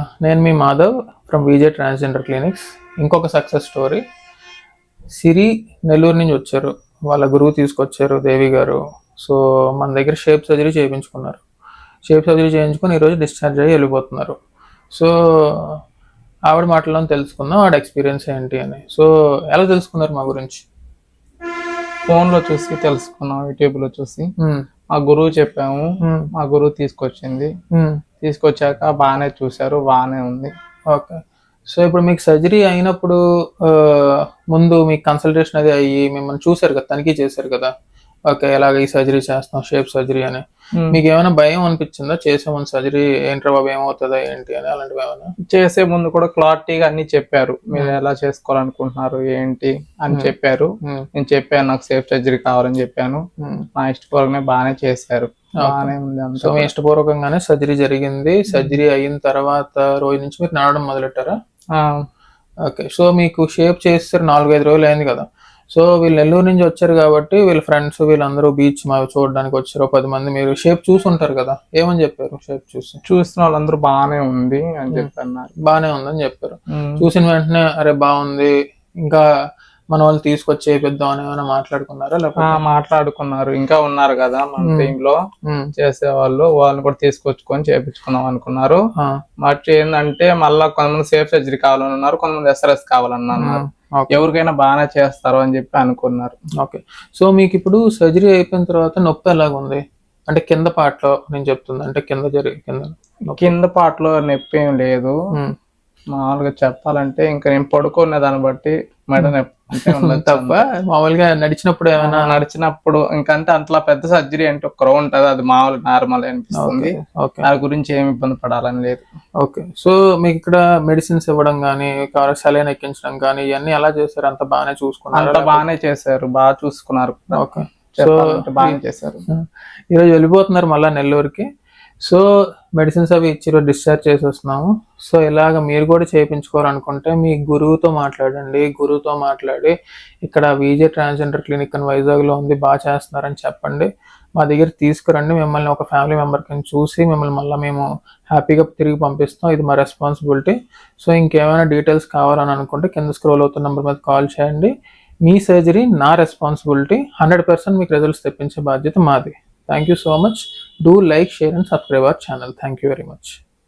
నేను మీ Madhav from Vijay transgender clinics ఇంకొక success story Siri Nellore నుంచి వచ్చారు. వాళ్ళ గురువు తీసుకొచ్చారు దేవి గారు. సో మన దగ్గర షేప్ సర్జరీ చేయించుకున్నారు. షేప్ సర్జరీ చేయించుకొని ఈరోజు డిశ్చార్జ్ అయ్యి వెళ్ళిపోతున్నారు. సో ఆవిడ మాటల్లో తెలుసుకుందాం ఆవిడ ఎక్స్పీరియన్స్ ఏంటి అని. సో ఎలా తెలుసుకున్నారు మా గురించి? ఫోన్లో చూసి తెలుసుకున్నాం యూట్యూబ్లో చూసి. మ్మ్. మా గురువు చెప్పాము. మా గురువు తీసుకొచ్చింది. తీసుకొచ్చాక బాగానే చూశారు బాగానే ఉంది ఓకే సో ఇప్పుడు మీకు సర్జరీ అయినప్పుడు ముందు మీకు కన్సల్టేషన్ అది అయ్యి మిమ్మల్ని చూశారు కదా తనిఖీ చేశారు కదా ఓకే ఎలాగ ఈ సర్జరీ చేస్తాం షేప్ సర్జరీ అని. మ్మ్. మీకు ఏమైనా భయం అనిపించిందా? చేసే ముందు సర్జరీ ఏంట్రా బాబు ఏమవుతుందా ఏంటి అని అలాంటివి ఏమైనా? చేసే ముందు కూడా క్లారిటీగా అన్ని చెప్పారు. మీరు ఎలా చేసుకోవాలనుకుంటున్నారు ఏంటి అని చెప్పారు. మ్మ్. నేను చెప్పాను నాకు సేఫ్ సర్జరీ కావాలని చెప్పాను. నా ఇష్టపూర్వకనే బాగానే చేశారు. బాగానే ఉంది సో అంతా మీ ఇష్టపూర్వకంగానే సర్జరీ జరిగింది. సర్జరీ అయిన తర్వాత రోజు నుంచి మీరు నడవడం మొదలెట్టారా? ఓకే సో మీకు షేప్ చేస్తారు నాలుగైదు రోజులు అయింది కదా. సో వీళ్ళు నెల్లూరు నుంచి వచ్చారు కాబట్టి వీళ్ళ ఫ్రెండ్స్ వీళ్ళందరూ బీచ్ మా చూడడానికి వచ్చారు. పది మంది మీరు షేప్ చూసుంటారు కదా. ఏమని చెప్పారు షేప్ చూసి? చూసిన వాళ్ళందరూ బాగానే ఉంది అని చెప్పి అన్నారు. బాగానే ఉందని చెప్పారు. చూసిన వెంటనే అరే బాగుంది. ఇంకా మన వాళ్ళు తీసుకొచ్చి చేపిద్దాం అని ఏమైనా మాట్లాడుకున్నారా? ఆ, లేకపోతే మాట్లాడుకున్నారు. ఇంకా ఉన్నారు కదా మన టీమ్లో. ఉమ్, చేసే వాళ్ళు వాళ్ళని కూడా తీసుకొచ్చుకొని చేపించుకుందాం అనుకున్నారు. బట్ ఏంటంటే మళ్ళా కొంతమంది సేఫ్ సర్జరీ కావాలని ఉన్నారు కొంతమంది ఎస్ఆర్ఎస్ కావాలని అన్నారు. ఓకే. ఎవరికైనా బాగానే చేస్తారు అని చెప్పి అనుకున్నారు. ఓకే. సో మీకు ఇప్పుడు సర్జరీ అయిపోయిన తర్వాత నొప్పి ఎలాగుంది? అంటే కింద పార్ట్లో నేను చెప్తుంది. అంటే కింద జరిగి కింద. కింద పాటలో నొప్పి ఏం లేదు. మామూలుగా చెప్పాలంటే ఇంకా నేను పడుకునే దాన్ని బట్టి మెడ నొప్పి. తప్ప మామూలుగా నడిచినప్పుడు ఏమైనా నడిచినప్పుడు ఇంకంటే అంతలా పెద్ద సర్జరీ అంటే ఒక ఉంటది అది మామూలు నార్మల్ అనిపిస్తుంది. ఓకే దాని గురించి ఏమి ఇబ్బంది పడాలని లేదు. ఓకే. సో మీకు ఇక్కడ మెడిసిన్స్ ఇవ్వడం కానీ సలైన్ ఎక్కించడం కానీ ఇవన్నీ ఎలా చేశారు? అంత బాగానే చూసుకున్నారు? అంత బాగానే చేశారు బాగా చూసుకున్నారు. ఓకే. సో బాగానే చేశారు. ఈరోజు వెళ్ళిపోతున్నారు మళ్ళీ నెల్లూరుకి. సో మెడిసిన్స్ అవి ఇచ్చి డిశ్చార్జ్ చేసి వస్తున్నాము. సో ఇలాగ మీరు కూడా చేయించుకోవాలనుకుంటే మీ గురువుతో మాట్లాడండి గురువుతో మాట్లాడి ఇక్కడ విజే ట్రాన్స్జెండర్ క్లినిక్ అని వైజాగ్లో ఉంది బాగా చేస్తున్నారని చెప్పండి. మా దగ్గర తీసుకురండి మిమ్మల్ని ఒక ఫ్యామిలీ మెంబర్ కింద చూసి మిమ్మల్ని మళ్ళీ మేము హ్యాపీగా తిరిగి పంపిస్తాం. ఇది మా రెస్పాన్సిబిలిటీ సో ఇంకేమైనా డీటెయిల్స్ కావాలని అనుకుంటే కింద స్క్రోల్ అవుతున్న నెంబర్ మీద కాల్ చేయండి. మీ సర్జరీ నా రెస్పాన్సిబిలిటీ హండ్రెడ్ పర్సెంట్ మీకు రిజల్ట్స్ తెప్పించే బాధ్యత మాది. Thank you so much. Do like, share, and subscribe our channel. Thank you very much.